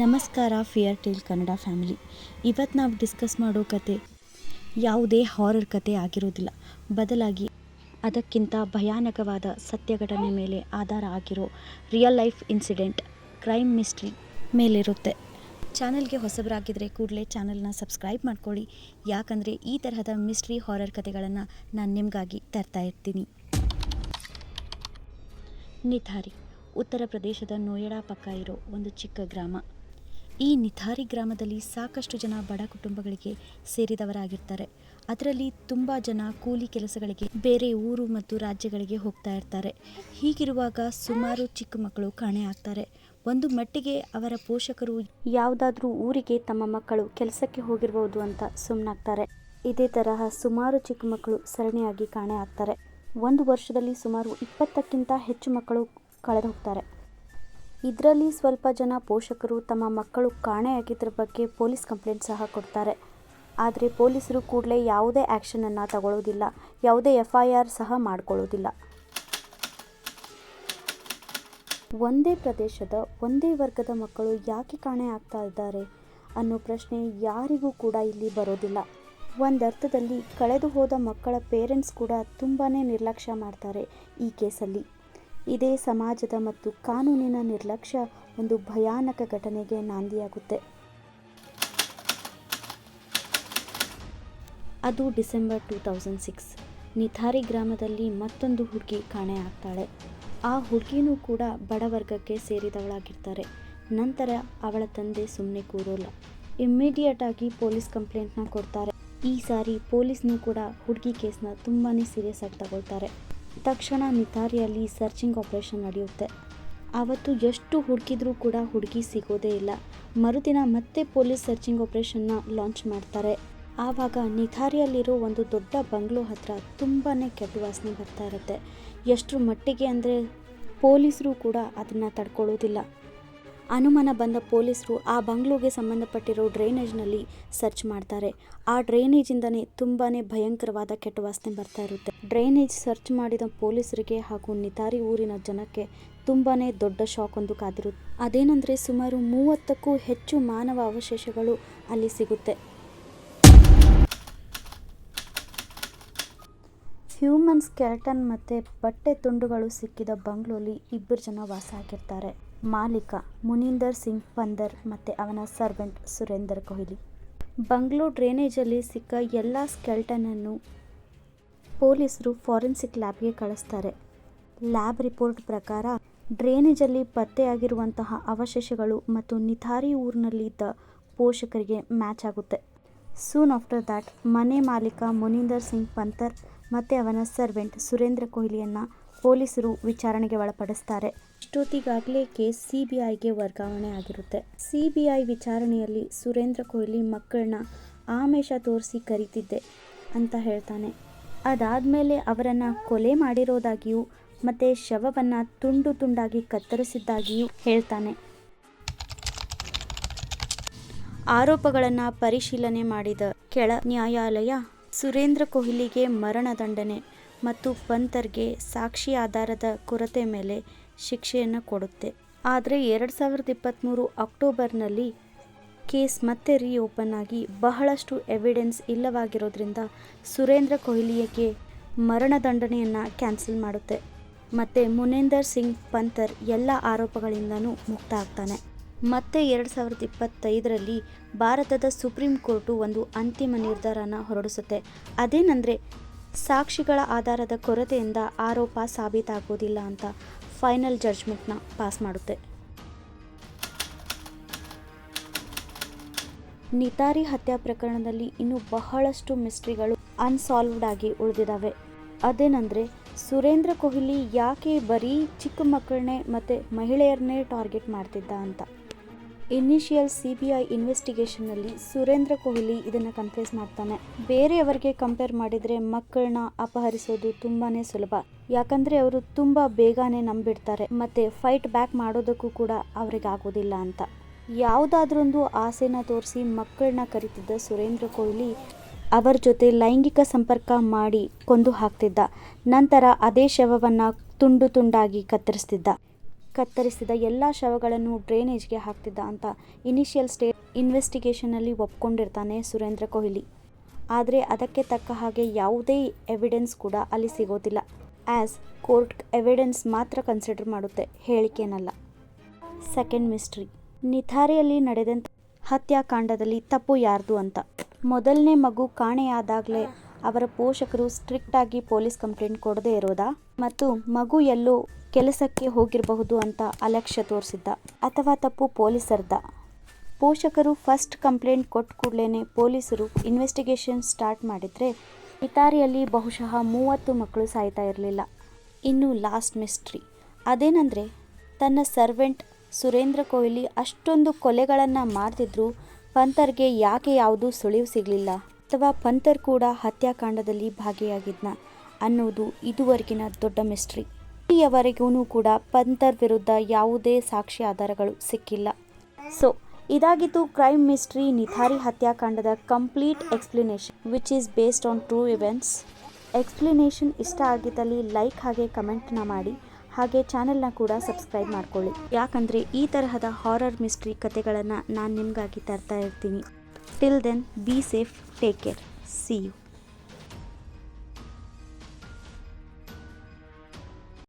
ನಮಸ್ಕಾರ fear tail Kannada family ಇವತ್ತು ನಾವು ಡಿಸ್ಕಸ್ ಮಾಡೋ ಕತೆ ಯಾವುದೇ ಹಾರರ್ ಕತೆ ಆಗಿರೋದಿಲ್ಲ. ಬದಲಾಗಿ ಅದಕ್ಕಿಂತ ಭಯಾನಕವಾದ ಸತ್ಯ ಘಟನೆ ಮೇಲೆ ಆಧಾರ ಆಗಿರೋ real life incident crime mystery ಮೇಲಿರುತ್ತೆ. ಚಾನಲ್ಗೆ ಹೊಸಬರಾಗಿದ್ದರೆ ಕೂಡಲೇ ಚಾನಲ್ನ ಸಬ್ಸ್ಕ್ರೈಬ್ ಮಾಡ್ಕೊಳ್ಳಿ. ಯಾಕಂದರೆ ಈ ತರಹದ ಮಿಸ್ಟ್ರಿ ಹಾರರ್ ಕತೆಗಳನ್ನು ನಾನು ನಿಮಗಾಗಿ ತರ್ತಾ ಇರ್ತೀನಿ. ನಿಥಾರಿ ಉತ್ತರ ಪ್ರದೇಶದ ನೋಯಡಾ ಪಕ್ಕ ಇರೋ ಒಂದು ಚಿಕ್ಕ ಗ್ರಾಮ. ಈ ನಿಥಾರಿ ಗ್ರಾಮದಲ್ಲಿ ಸಾಕಷ್ಟು ಜನ ಬಡ ಕುಟುಂಬಗಳಿಗೆ ಸೇರಿದವರಾಗಿರ್ತಾರೆ. ಅದರಲ್ಲಿ ತುಂಬ ಜನ ಕೂಲಿ ಕೆಲಸಗಳಿಗೆ, ಬೇರೆ ಊರು ಮತ್ತು ರಾಜ್ಯಗಳಿಗೆ ಹೋಗ್ತಾ ಇರ್ತಾರೆ. ಹೀಗಿರುವಾಗ ಸುಮಾರು ಚಿಕ್ಕ ಮಕ್ಕಳು ಕಾಣೆ ಆಗ್ತಾರೆ. ಒಂದು ಮಟ್ಟಿಗೆ ಅವರ ಪೋಷಕರು ಯಾವುದಾದ್ರೂ ಊರಿಗೆ ತಮ್ಮ ಮಕ್ಕಳು ಕೆಲಸಕ್ಕೆ ಹೋಗಿರ್ಬೋದು ಅಂತ ಸುಮ್ಮನಾಗ್ತಾರೆ ಇದೇ ತರಹ ಸುಮಾರು ಚಿಕ್ಕ ಮಕ್ಕಳು ಸರಣಿಯಾಗಿ ಕಾಣೆ ಆಗ್ತಾರೆ. ಒಂದು ವರ್ಷದಲ್ಲಿ ಸುಮಾರು ಇಪ್ಪತ್ತಕ್ಕಿಂತ ಹೆಚ್ಚು ಮಕ್ಕಳು ಕಳೆದು ಹೋಗ್ತಾರೆ ಇದರಲ್ಲಿ ಸ್ವಲ್ಪ ಜನ ಪೋಷಕರು ತಮ್ಮ ಮಕ್ಕಳು ಕಾಣೆಯಾಗಿದ್ದರ ಬಗ್ಗೆ ಪೊಲೀಸ್ ಕಂಪ್ಲೇಂಟ್ ಸಹ ಕೊಡ್ತಾರೆ. ಆದರೆ ಪೊಲೀಸರು ಕೂಡಲೇ ಯಾವುದೇ ಆ್ಯಕ್ಷನನ್ನು ತಗೊಳ್ಳೋದಿಲ್ಲ ಯಾವುದೇ ಎಫ್ ಐ ಆರ್ ಸಹ ಮಾಡ್ಕೊಳ್ಳೋದಿಲ್ಲ. ಒಂದೇ ಪ್ರದೇಶದ, ಒಂದೇ ವರ್ಗದ ಮಕ್ಕಳು ಯಾಕೆ ಕಾಣೆ ಆಗ್ತಾ ಇದ್ದಾರೆ ಅನ್ನೋ ಪ್ರಶ್ನೆ ಯಾರಿಗೂ ಕೂಡ ಇಲ್ಲಿ ಬರೋದಿಲ್ಲ. ಒಂದರ್ಥದಲ್ಲಿ ಕಳೆದು ಹೋದ ಮಕ್ಕಳ ಪೇರೆಂಟ್ಸ್ ಕೂಡ ತುಂಬಾ ನಿರ್ಲಕ್ಷ್ಯ ಮಾಡ್ತಾರೆ ಈ ಕೇಸಲ್ಲಿ. ಇದೇ ಸಮಾಜದ ಮತ್ತು ಕಾನೂನಿನ ನಿರ್ಲಕ್ಷ್ಯ ಒಂದು ಭಯಾನಕ ಘಟನೆಗೆ ನಾಂದಿಯಾಗುತ್ತೆ. ಅದು December two thousand six. Nithari ಗ್ರಾಮದಲ್ಲಿ ಮತ್ತೊಂದು ಹುಡುಗಿ ಕಾಣೆ ಆಗ್ತಾಳೆ. ಆ ಹುಡುಗಿನೂ ಕೂಡ ಬಡವರ್ಗಕ್ಕೆ ಸೇರಿದವಳಾಗಿರ್ತಾರೆ. ನಂತರ ಅವಳ ತಂದೆ ಸುಮ್ಮನೆ ಕೂರೋಲ್ಲ. ಇಮ್ಮಿಡಿಯೇಟ್ ಆಗಿ ಪೊಲೀಸ್ ಕಂಪ್ಲೇಂಟ್ನ ಕೊಡ್ತಾರೆ. ಈ ಸಾರಿ ಪೊಲೀಸ್ನೂ ಕೂಡ ಹುಡುಗಿ ಕೇಸ್ನ ತುಂಬಾ ಸೀರಿಯಸ್ ಆಗಿ ತಗೊಳ್ತಾರೆ. ತಕ್ಷಣ ನಿತಾರಿಯಲ್ಲಿ ಸರ್ಚಿಂಗ್ ಆಪರೇಷನ್ ನಡೆಯುತ್ತೆ. ಆವತ್ತು ಎಷ್ಟು ಹುಡುಕಿದ್ರೂ ಕೂಡ ಹುಡುಗಿ ಸಿಗೋದೇ ಇಲ್ಲ. ಮರುದಿನ ಮತ್ತೆ ಪೊಲೀಸ್ ಸರ್ಚಿಂಗ್ ಆಪರೇಷನ್ನ ಲಾಂಚ್ ಮಾಡ್ತಾರೆ. ಆವಾಗ ನಿಧಾರಿಯಲ್ಲಿರೋ ಒಂದು ದೊಡ್ಡ ಬಂಗ್ಲೋ ಹತ್ರ ತುಂಬಾ ಕೆಟ್ಟ ವಾಸನೆ ಬರ್ತಾ ಇರುತ್ತೆ. ಎಷ್ಟರ ಮಟ್ಟಿಗೆ ಅಂದರೆ ಪೊಲೀಸರು ಕೂಡ ಅದನ್ನು ತಡ್ಕೊಳ್ಳೋದಿಲ್ಲ. ಅನುಮಾನ ಬಂದ ಪೊಲೀಸರು ಆ ಬಂಗ್ಲೋಗೆ ಸಂಬಂಧಪಟ್ಟಿರೋ ಡ್ರೈನೇಜ್ನಲ್ಲಿ ಸರ್ಚ್ ಮಾಡ್ತಾರೆ. ಆ ಡ್ರೈನೇಜಿಂದನೇ ತುಂಬಾ ಭಯಂಕರವಾದ ಕೆಟ್ಟ ವಾಸನೆ ಬರ್ತಾ ಇರುತ್ತೆ. ಡ್ರೈನೇಜ್ ಸರ್ಚ್ ಮಾಡಿದ ಪೊಲೀಸರಿಗೆ ಹಾಗೂ ನಿತಾರಿ ಊರಿನ ಜನಕ್ಕೆ ತುಂಬಾ ದೊಡ್ಡ ಶಾಕ್ ಒಂದು ಕಾದಿರುತ್ತೆ. ಅದೇನೆಂದರೆ ಸುಮಾರು ಮೂವತ್ತಕ್ಕೂ ಹೆಚ್ಚು ಮಾನವ ಅವಶೇಷಗಳು ಅಲ್ಲಿ ಸಿಗುತ್ತೆ. ಹ್ಯೂಮನ್ ಸ್ಕೆಲ್ಟನ್ ಮತ್ತು ಬಟ್ಟೆ ತುಂಡುಗಳು ಸಿಕ್ಕಿದ ಬಂಗ್ಲೋಲಿ ಇಬ್ಬರು ಜನ ವಾಸ ಆಗಿರ್ತಾರೆ. ಮಾಲೀಕ ಮುನೀಂದರ್ ಸಿಂಗ್ ಪಂದರ್ ಮತ್ತು ಅವನ ಸರ್ವೆಂಟ್ ಸುರೇಂದರ್ ಕೊಹ್ಲಿ. ಬಂಗ್ಲೋ ಡ್ರೇನೇಜಲ್ಲಿ ಸಿಕ್ಕ ಎಲ್ಲ ಸ್ಕೆಲ್ಟನನ್ನು ಪೊಲೀಸರು ಫಾರೆನ್ಸಿಕ್ ಲ್ಯಾಬ್ಗೆ ಕಳಿಸ್ತಾರೆ. ಲ್ಯಾಬ್ ರಿಪೋರ್ಟ್ ಪ್ರಕಾರ, ಡ್ರೇನೇಜಲ್ಲಿ ಪತ್ತೆಯಾಗಿರುವಂತಹ ಅವಶೇಷಗಳು ಮತ್ತು ನಿಥಾರಿ ಊರಿನಲ್ಲಿದ್ದ ಪೋಷಕರಿಗೆ ಮ್ಯಾಚ್ ಆಗುತ್ತೆ. ಸೂನ್ ಆಫ್ಟರ್ ದ್ಯಾಟ್, ಮನೆ ಮಾಲೀಕ ಮುನೀಂದರ್ ಸಿಂಗ್ ಪಂಥರ್ ಮತ್ತು ಅವನ ಸರ್ವೆಂಟ್ ಸುರೇಂದ್ರ ಕೊಹ್ಲಿಯನ್ನು ಪೊಲೀಸರು ವಿಚಾರಣೆಗೆ ಒಳಪಡಿಸ್ತಾರೆ. ಇಷ್ಟೊತ್ತಿಗಾಗಲೇ ಕೇಸ್ ಸಿ ವರ್ಗಾವಣೆ ಆಗಿರುತ್ತೆ. ಸಿ ಬಿ ಐ ವಿಚಾರಣೆಯಲ್ಲಿ ಸುರೇಂದ್ರ ಕೊಹ್ಲಿ ಮಕ್ಕಳನ್ನ ಆಮೇಷ ತೋರಿಸಿ ಕರೀತಿದ್ದೆ ಅಂತ ಹೇಳ್ತಾನೆ. ಅದಾದಮೇಲೆ ಅವರನ್ನು ಕೊಲೆ ಮಾಡಿರೋದಾಗಿಯೂ, ಮತ್ತು ಶವವನ್ನು ತುಂಡು ತುಂಡಾಗಿ ಕತ್ತರಿಸಿದ್ದಾಗಿಯೂ ಹೇಳ್ತಾನೆ. ಆರೋಪಗಳನ್ನು ಪರಿಶೀಲನೆ ಮಾಡಿದ ಕೆಳ ನ್ಯಾಯಾಲಯ, ಸುರೇಂದ್ರ ಕೊಹ್ಲಿಗೆ ಮರಣದಂಡನೆ ಮತ್ತು ಪಂತರ್ಗೆ ಸಾಕ್ಷಿ ಆಧಾರದ ಕೊರತೆ ಮೇಲೆ ಶಿಕ್ಷೆಯನ್ನು ಕೊಡುತ್ತೆ. ಆದರೆ ಎರಡು ಸಾವಿರದ ಇಪ್ಪತ್ತ್ಮೂರು ಅಕ್ಟೋಬರ್ನಲ್ಲಿ ಕೇಸ್ ಮತ್ತೆ ರೀಓಪನ್ ಆಗಿ ಬಹಳಷ್ಟು ಎವಿಡೆನ್ಸ್ ಇಲ್ಲವಾಗಿರೋದ್ರಿಂದ ಸುರೇಂದ್ರ ಕೊಹ್ಲಿಗೆ ಮರಣದಂಡನೆಯನ್ನು ಕ್ಯಾನ್ಸಲ್ ಮಾಡುತ್ತೆ. ಮತ್ತು ಮುನೇಂದರ್ ಸಿಂಗ್ ಪಂಥರ್ ಎಲ್ಲ ಆರೋಪಗಳಿಂದನೂ ಮುಕ್ತ ಆಗ್ತಾನೆ. ಮತ್ತೆ ಎರಡು ಸಾವಿರದ ಇಪ್ಪತ್ತೈದರಲ್ಲಿ ಭಾರತದ ಸುಪ್ರೀಂ ಕೋರ್ಟು ಒಂದು ಅಂತಿಮ ನಿರ್ಧಾರನ ಹೊರಡಿಸುತ್ತೆ. ಅದೇನೆಂದರೆ ಸಾಕ್ಷಿಗಳ ಆಧಾರದ ಕೊರತೆಯಿಂದ ಆರೋಪ ಸಾಬೀತಾಗೋದಿಲ್ಲ ಅಂತ. ಫೈನಲ್ ಜಡ್ಜ್ಮೆಂಟ್ನ ಪಾಸ್ ಮಾಡುತ್ತೆ. ನಿತಾರಿ ಹತ್ಯಾ ಪ್ರಕರಣದಲ್ಲಿ ಇನ್ನೂ ಬಹಳಷ್ಟು ಮಿಸ್ಟ್ರಿಗಳು ಅನ್ಸಾಲ್ವ್ಡ್ ಆಗಿ ಉಳಿದಿದ್ದಾವೆ ಅದೇನೆಂದರೆ, ಸುರೇಂದ್ರ ಕೊಹ್ಲಿ ಯಾಕೆ ಬರೀ ಚಿಕ್ಕ ಮಕ್ಕಳನ್ನೇ ಮತ್ತು ಮಹಿಳೆಯರನ್ನೇ ಟಾರ್ಗೆಟ್ ಮಾಡ್ತಿದ್ದ ಅಂತ. ಇನಿಷಿಯಲ್ ಸಿ ಬಿ ಐ ಇನ್ವೆಸ್ಟಿಗೇಷನ್ನಲ್ಲಿ ಸುರೇಂದ್ರ ಕೊಹ್ಲಿ ಇದನ್ನು ಕನ್ಫ್ಯೂಸ್ ಮಾಡ್ತಾನೆ. ಬೇರೆಯವರಿಗೆ ಕಂಪೇರ್ ಮಾಡಿದರೆ ಮಕ್ಕಳನ್ನ ಅಪಹರಿಸೋದು ತುಂಬಾ ಸುಲಭ. ಯಾಕಂದರೆ ಅವರು ತುಂಬ ಬೇಗನೆ ನಂಬಿಡ್ತಾರೆ ಮತ್ತು ಫೈಟ್ ಬ್ಯಾಕ್ ಮಾಡೋದಕ್ಕೂ ಕೂಡ ಅವ್ರಿಗೆ ಆಗೋದಿಲ್ಲ ಅಂತ. ಯಾವುದಾದ್ರೊಂದು ಆಸೆನ ತೋರಿಸಿ ಮಕ್ಕಳನ್ನ ಕರಿತಿದ್ದ ಸುರೇಂದ್ರ ಕೊಹ್ಲಿ ಅವರ ಜೊತೆ ಲೈಂಗಿಕ ಸಂಪರ್ಕ ಮಾಡಿ ಕೊಂದು ಹಾಕ್ತಿದ್ದ. ನಂತರ ಅದೇ ಶವವನ್ನು ತುಂಡು ತುಂಡಾಗಿ ಕತ್ತರಿಸ್ತಿದ್ದ. ಕತ್ತರಿಸಿದ ಎಲ್ಲ ಶವಗಳನ್ನು ಡ್ರೈನೇಜ್ಗೆ ಹಾಕ್ತಿದ್ದ ಅಂತ ಇನಿಷಿಯಲ್ ಸ್ಟೇಟ್ ಇನ್ವೆಸ್ಟಿಗೇಷನಲ್ಲಿ ಒಪ್ಕೊಂಡಿರ್ತಾನೆ ಸುರೇಂದ್ರ ಕೊಹ್ಲಿ. ಆದರೆ ಅದಕ್ಕೆ ತಕ್ಕ ಹಾಗೆ ಯಾವುದೇ ಎವಿಡೆನ್ಸ್ ಕೂಡ ಅಲ್ಲಿ ಸಿಗೋದಿಲ್ಲ. ಆ್ಯಸ್ ಕೋರ್ಟ್ ಎವಿಡೆನ್ಸ್ ಮಾತ್ರ ಕನ್ಸಿಡರ್ ಮಾಡುತ್ತೆ, ಹೇಳಿಕೆನಲ್ಲ. ಸೆಕೆಂಡ್ ಮಿಸ್ಟ್ರಿ ನಿಥಾರಿಯಲ್ಲಿ ನಡೆದಂಥ ಹತ್ಯಾಕಾಂಡದಲ್ಲಿ ತಪ್ಪು ಯಾರ್ದು ಅಂತ. ಮೊದಲನೇ ಮಗು ಕಾಣೆಯಾದಾಗಲೇ ಅವರ ಪೋಷಕರು ಸ್ಟ್ರಿಕ್ಟ್ ಆಗಿ ಪೊಲೀಸ್ ಕಂಪ್ಲೇಂಟ್ ಕೊಡದೇ ಇರೋದಾ? ಮತ್ತು ಮಗು ಎಲ್ಲೋ ಕೆಲಸಕ್ಕೆ ಹೋಗಿರಬಹುದು ಅಂತ ಅಲಕ್ಷ್ಯ ತೋರಿಸಿದ್ದ ಅಥವಾ ತಪ್ಪು ಪೊಲೀಸರ್ದ? ಪೋಷಕರು ಫಸ್ಟ್ ಕಂಪ್ಲೇಂಟ್ ಕೊಟ್ಟ ಕೂಡಲೇ ಪೊಲೀಸರು ಇನ್ವೆಸ್ಟಿಗೇಷನ್ ಸ್ಟಾರ್ಟ್ ಮಾಡಿದರೆ ಇತಾರಿಯಲ್ಲಿ ಬಹುಶಃ ಮೂವತ್ತು ಮಕ್ಕಳು ಸಾಯ್ತಾ ಇರಲಿಲ್ಲ. ಇನ್ನು ಲಾಸ್ಟ್ ಮಿಸ್ಟ್ರಿ. ಅದೇನೆಂದರೆ, ತನ್ನ ಸರ್ವೆಂಟ್ ಸುರೇಂದ್ರ ಕೊಹ್ಲಿ ಅಷ್ಟೊಂದು ಕೊಲೆಗಳನ್ನು ಮಾಡ್ತಿದ್ರು ಪಂಥರ್ಗೆ ಯಾಕೆ ಯಾವುದೂ ಸುಳಿವು ಸಿಗಲಿಲ್ಲ? ಅಥವಾ ಪಂಥರ್ ಕೂಡ ಹತ್ಯಾಕಾಂಡದಲ್ಲಿ ಭಾಗಿಯಾಗಿದ್ನ ಅನ್ನೋದು ಇದುವರೆಗಿನ ದೊಡ್ಡ ಮಿಸ್ಟ್ರಿ. ಇಲ್ಲಿಯವರೆಗೂ ಕೂಡ ಪಂಥರ್ ವಿರುದ್ಧ ಯಾವುದೇ ಸಾಕ್ಷಿ ಆಧಾರಗಳು ಸಿಕ್ಕಿಲ್ಲ. ಸೊ ಇದಾಗಿತ್ತು crime mystery Nithari ಹತ್ಯಾಕಾಂಡದ complete explanation which is based on true events explanation ಇಷ್ಟ ಆಗಿದ್ದಲ್ಲಿ ಲೈಕ್ ಹಾಗೆ ಕಮೆಂಟ್ನ ಮಾಡಿ, ಹಾಗೆ ಚಾನೆಲ್ನ ಕೂಡ ಸಬ್ಸ್ಕ್ರೈಬ್ ಮಾಡ್ಕೊಳ್ಳಿ. ಯಾಕಂದರೆ ಈ ತರಹದ ಹಾರರ್ ಮಿಸ್ಟ್ರಿ ಕತೆಗಳನ್ನು ನಾನು ನಿಮಗಾಗಿ ತರ್ತಾ ಇರ್ತೀನಿ. Till then be safe take care see you